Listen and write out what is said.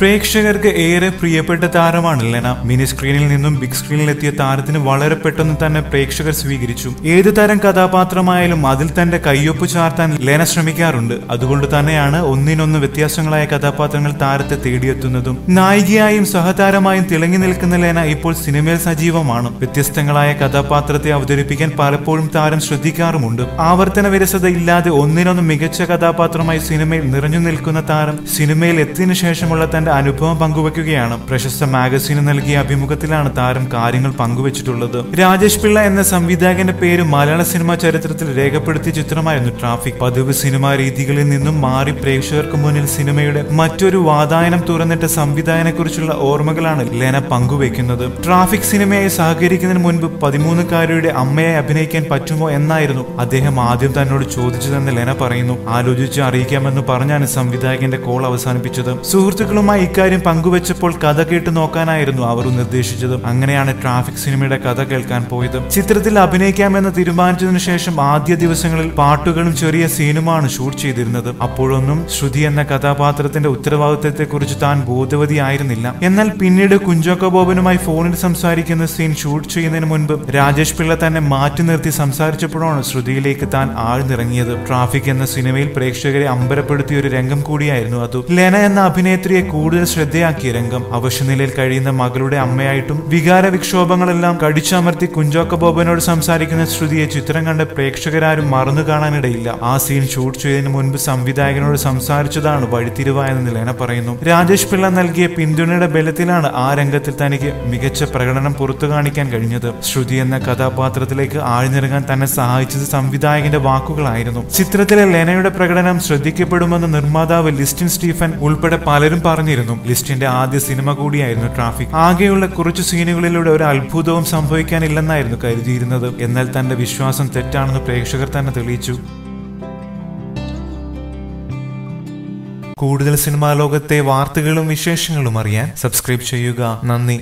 പ്രേക്ഷകർക്ക് ഏറെ പ്രിയപ്പെട്ട താരമാണ് ലെന. മിനി സ്ക്രീനിൽ നിന്നും ബിഗ് സ്ക്രീനിലെത്തിയ താരത്തിന് വളരെ പെട്ടെന്ന് തന്നെ പ്രേക്ഷകർ സ്വീകരിച്ചു. ഏത് തരം കഥാപാത്രമായാലും അതിൽ തന്റെ കയ്യൊപ്പ് ചാർത്താൻ ലെന ശ്രമിക്കാറുണ്ട്. അതുകൊണ്ട് തന്നെയാണ് ഒന്നിനൊന്ന് വ്യത്യാസങ്ങളായ കഥാപാത്രങ്ങൾ താരത്തെ തേടിയെത്തുന്നതും. നായികയായും സഹതാരമായും തിളങ്ങി നിൽക്കുന്ന ലെന ഇപ്പോൾ സിനിമയിൽ സജീവമാണ്. വ്യത്യസ്തങ്ങളായ കഥാപാത്രത്തെ അവതരിപ്പിക്കാൻ പലപ്പോഴും താരം ശ്രദ്ധിക്കാറുമുണ്ട്. ആവർത്തന വിരസത ഇല്ലാതെ ഒന്നിനൊന്ന് മികച്ച കഥാപാത്രമായി സിനിമയിൽ നിറഞ്ഞു നിൽക്കുന്ന താരം സിനിമയിൽ എത്തിയതിനു ശേഷമുള്ള തന്റെ അനുഭവം പങ്കുവെക്കുകയാണ്. പ്രശസ്ത മാഗസീന് നൽകിയ അഭിമുഖത്തിലാണ് താരം കാര്യങ്ങൾ പങ്കുവച്ചിട്ടുള്ളത്. രാജേഷ് പിള്ള എന്ന സംവിധായകന്റെ പേര് മലയാള സിനിമാ ചരിത്രത്തിൽ രേഖപ്പെടുത്തിയ ചിത്രമായിരുന്നു ട്രാഫിക്. പതിവ് സിനിമാ രീതികളിൽ നിന്നും മാറി പ്രേക്ഷകർക്ക് മുന്നിൽ സിനിമയുടെ മറ്റൊരു വാതായനം തുറന്നിട്ട സംവിധായകനെക്കുറിച്ചുള്ള ഓർമ്മകളാണ് ലെന പങ്കുവെക്കുന്നത്. ട്രാഫിക് സിനിമയായി സഹകരിക്കുന്നതിന് മുൻപ് പതിമൂന്നുകാരിയുടെ അമ്മയെ അഭിനയിക്കാൻ പറ്റുമോ എന്നായിരുന്നു അദ്ദേഹം ആദ്യം തന്നോട് ചോദിച്ചതെന്ന് ലെന പറയുന്നു. ആലോചിച്ച് അറിയിക്കാമെന്ന് പറഞ്ഞാണ് സംവിധായകന്റെ കോൾ അവസാനിപ്പിച്ചത്. സുഹൃത്തുക്കളുമായി ഇക്കാര്യം പങ്കുവച്ചപ്പോൾ കഥ കേട്ട് നോക്കാനായിരുന്നു അവർ നിർദ്ദേശിച്ചത്. അങ്ങനെയാണ് ട്രാഫിക് സിനിമയുടെ കഥ കേൾക്കാൻ പോയത്. ചിത്രത്തിൽ അഭിനയിക്കാമെന്ന് തീരുമാനിച്ചതിനു ശേഷം ആദ്യ ദിവസങ്ങളിൽ പാട്ടുകളും ചെറിയ സീനുമാണ് ഷൂട്ട് ചെയ്തിരുന്നത്. അപ്പോഴൊന്നും ശ്രുതി എന്ന കഥാപാത്രത്തിന്റെ ഉത്തരവാദിത്തത്തെക്കുറിച്ച് താൻ ബോധവതിയായിരുന്നില്ല എന്നാൽ പിന്നീട് കുഞ്ചോക്ക ബോബനുമായി ഫോണിൽ സംസാരിക്കുന്ന സീൻ ഷൂട്ട് ചെയ്യുന്നതിന് മുൻപ് രാജേഷ് പിള്ള തന്നെ മാറ്റി നിർത്തി സംസാരിച്ചപ്പോഴാണ് ശ്രുതിയിലേക്ക് താൻ ആഴ്ന്നിറങ്ങിയത്. ട്രാഫിക് എന്ന സിനിമയിൽ പ്രേക്ഷകരെ അമ്പരപ്പെടുത്തിയ ഒരു രംഗം കൂടിയായിരുന്നു അത്. ലെന എന്ന അഭിനേത്രിയെ കൂടുതൽ ശ്രദ്ധയാക്കിയ രംഗം. അവശനിലയിൽ കഴിയുന്ന മകളുടെ അമ്മയായിട്ടും വികാര വിക്ഷോഭങ്ങളെല്ലാം കടിച്ചമർത്തി കുഞ്ചോക്ക ബോബനോട് സംസാരിക്കുന്ന ശ്രുതിയെ ചിത്രം കണ്ട പ്രേക്ഷകരാരും മറന്നു കാണാനിടയില്ല. ആ സീൻ ഷൂട്ട് ചെയ്തതിന് മുൻപ് സംവിധായകനോട് സംസാരിച്ചതാണ് വഴിത്തിരിവായെന്ന് ലെന പറയുന്നു. രാജേഷ് പിള്ള നൽകിയ പിന്തുണയുടെ ബലത്തിലാണ് ആ രംഗത്തിൽ തനിക്ക് മികച്ച പ്രകടനം പുറത്തു കാണിക്കാൻ കഴിഞ്ഞത്. ശ്രുതി എന്ന കഥാപാത്രത്തിലേക്ക് ആഴ്ന്നിറങ്ങാൻ തന്നെ സഹായിച്ചത് സംവിധായകന്റെ വാക്കുകളായിരുന്നു. ചിത്രത്തിലെ ലെനയുടെ പ്രകടനം ശ്രദ്ധിക്കപ്പെടുമെന്ന് നിർമ്മാതാവ് ലിസ്റ്റിൻ സ്റ്റീഫൻ ഉൾപ്പെടെ പലരും പറഞ്ഞിരുന്നു ലിസ്റ്റിന്റെ ആദ്യ സിനിമ കൂടിയായിരുന്നു ട്രാഫിക്. ആകെയുള്ള കുറച്ച് സീനുകളിലൂടെ ഒരു അത്ഭുതവും സംഭവിക്കാനില്ലെന്നായിരുന്നു കരുതിയിരുന്നത്. എന്നാൽ തന്റെ വിശ്വാസം തെറ്റാണെന്ന് പ്രേക്ഷകർ തന്നെ തെളിയിച്ചു. കൂടുതൽ സിനിമാ ലോകത്തെ വാർത്തകളും വിശേഷങ്ങളും അറിയാൻ സബ്സ്ക്രൈബ് ചെയ്യുക. നന്ദി.